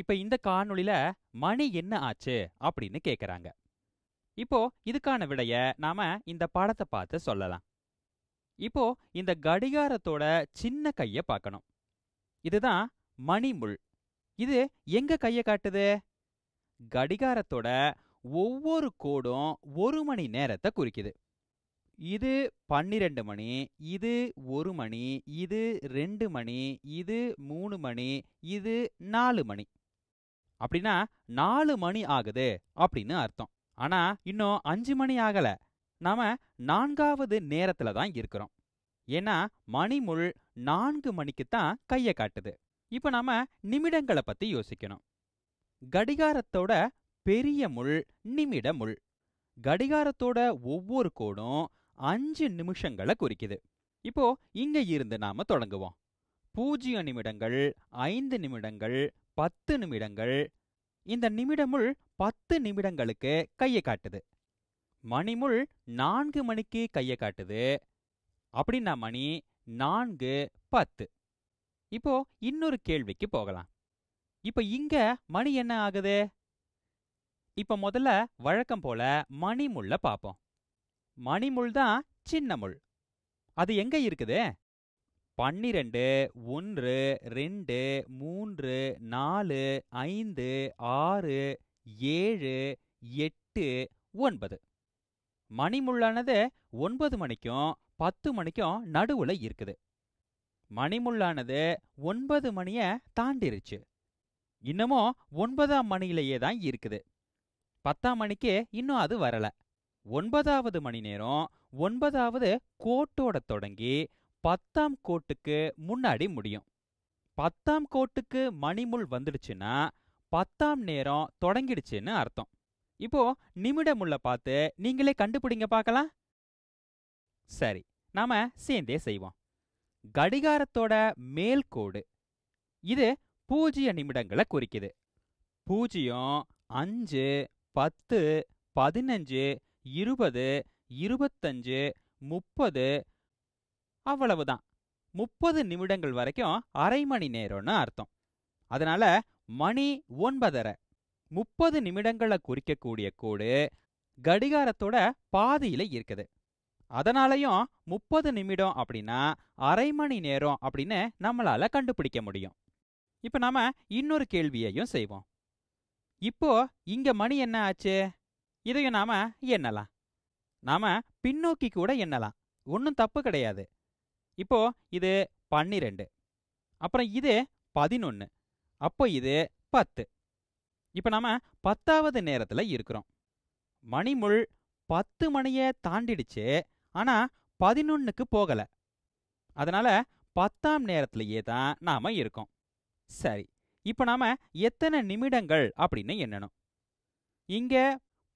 இப்ப இந்த காணொளியில மணி என்ன ஆச்சு அப்படின்னு கேக்குறாங்க. இப்போ இதுக்கான விடைய நாம இந்த படத்தை பார்த்து சொல்லலாம். இப்போ இந்த கடிகாரத்தோட சின்ன கைய பார்க்கணும். இதுதான் மணிமுள் இது எங்க கைய காட்டுது? கடிகாரத்தோட ஒவ்வொரு கோடும் ஒரு மணி நேரத்தை குறிக்குது. இது பன்னிரெண்டு மணி இது ஒரு மணி இது ரெண்டு மணி இது மூணு மணி இது நாலு மணி. அப்படின்னா நாலு மணி ஆகுது அப்படின்னு அர்த்தம். ஆனா இன்னும் அஞ்சு மணி ஆகல. நாம நான்காவது நேரத்துல தான் இருக்கிறோம். ஏன்னா மணிமுள் நான்கு மணிக்கு தான் கைய காட்டுது. இப்ப நாம நிமிடங்களை பத்தி யோசிக்கணும். கடிகாரத்தோட பெரிய முள் நிமிட முள். கடிகாரத்தோட ஒவ்வொரு கோடும் அஞ்சு நிமிஷங்களை குறிக்குது. இப்போ இங்க இருந்து நாம தொடங்குவோம். பூஜ்ஜியம் நிமிடங்கள் ஐந்து நிமிடங்கள் பத்து நிமிடங்கள். இந்த நிமிடமுள் பத்து நிமிடங்களுக்கு கையை காட்டுது. மணிமுள் நான்கு மணிக்கு கையை காட்டுது. அப்படின்னா மணி நான்கு பத்து. இப்போ இன்னொரு கேள்விக்கு போகலாம். இப்ப இங்க மணி என்ன ஆகுது? இப்ப முதல்ல வழக்கம் போல மணிமுள்ள பாப்போம் மணிமுள் தான் சின்ன முள் அது எங்க இருக்குது? பன்னிரெண்டு ஒன்று ரெண்டு மூன்று நாலு ஐந்து ஆறு ஏழு எட்டு ஒன்பது. மணிமுள்ளானது ஒன்பது மணிக்கும் பத்து மணிக்கும் நடுவுல இருக்குது. மணிமுள்ளானது ஒன்பது மணிய தாண்டிருச்சு. இன்னமும் ஒன்பதாம் மணியிலேயே தான் இருக்குது. பத்தாம் மணிக்கு இன்னும் அது வரல. ஒன்பதாவது மணி நேரம் ஒன்பதாவது கோட்டோட தொடங்கி பத்தாம் கோட்டுக்கு முன்னாடி முடியும். பத்தாம் கோட்டுக்கு மணிமுள் வந்துடுச்சுன்னா பத்தாம் நேரம் தொடங்கிடுச்சுன்னு அர்த்தம். இப்போ நிமிடமுள்ள பார்த்து நீங்களே கண்டுபிடிங்க பார்க்கலாம். சரி நாம சேர்ந்தே செய்வோம். கடிகாரத்தோட மேல் கோடு. இது பூஜ்ஜிய நிமிடங்களை குறிக்குது. பூஜ்ஜியம் அஞ்சு பத்து பதினஞ்சு இருபது இருபத்தஞ்சு முப்பது அவ்வளவுதான். முப்பது நிமிடங்கள் வரைக்கும் அரை மணி நேரம்னு அர்த்தம். அதனால மணி ஒன்பதரை. முப்பது நிமிடங்களை குறிக்கக்கூடிய கோடு கடிகாரத்தோட பாதியில இருக்குது. அதனாலயும் முப்பது நிமிடம் அப்படின்னா அரை மணி நேரம் அப்படின்னு நம்மளால கண்டுபிடிக்க முடியும். இப்ப நாம இன்னொரு கேள்வியையும் செய்வோம். இப்போ இங்க மணி என்ன ஆச்சு? இதையும் நாம எண்ணலாம். நாம பின்னோக்கி கூட எண்ணலாம். ஒன்றும் தப்பு கிடையாது. இப்போ இது பன்னிரெண்டு. அப்புறம் இது பதினொன்று அப்போ இது பத்து. இப்போ நாம பத்தாவது நேரத்தில் இருக்கிறோம். மணிமுள் பத்து மணியை தாண்டிடுச்சு ஆனா பதினொன்றுக்கு போகல. அதனால பத்தாம் நேரத்திலேயே தான் நாம இருக்கோம். சரி இப்போ நாம எத்தனை நிமிடங்கள் அப்படின்னு எண்ணணும். இங்க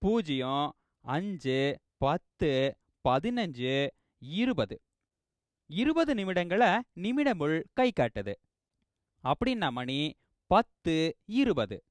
பூஜ்ஜியம் அஞ்சு பத்து பதினஞ்சு இருபது. இருபது நிமிடங்களை நிமிடமுள் கை காட்டுது. அப்படின்னா மணி பத்து இருபது.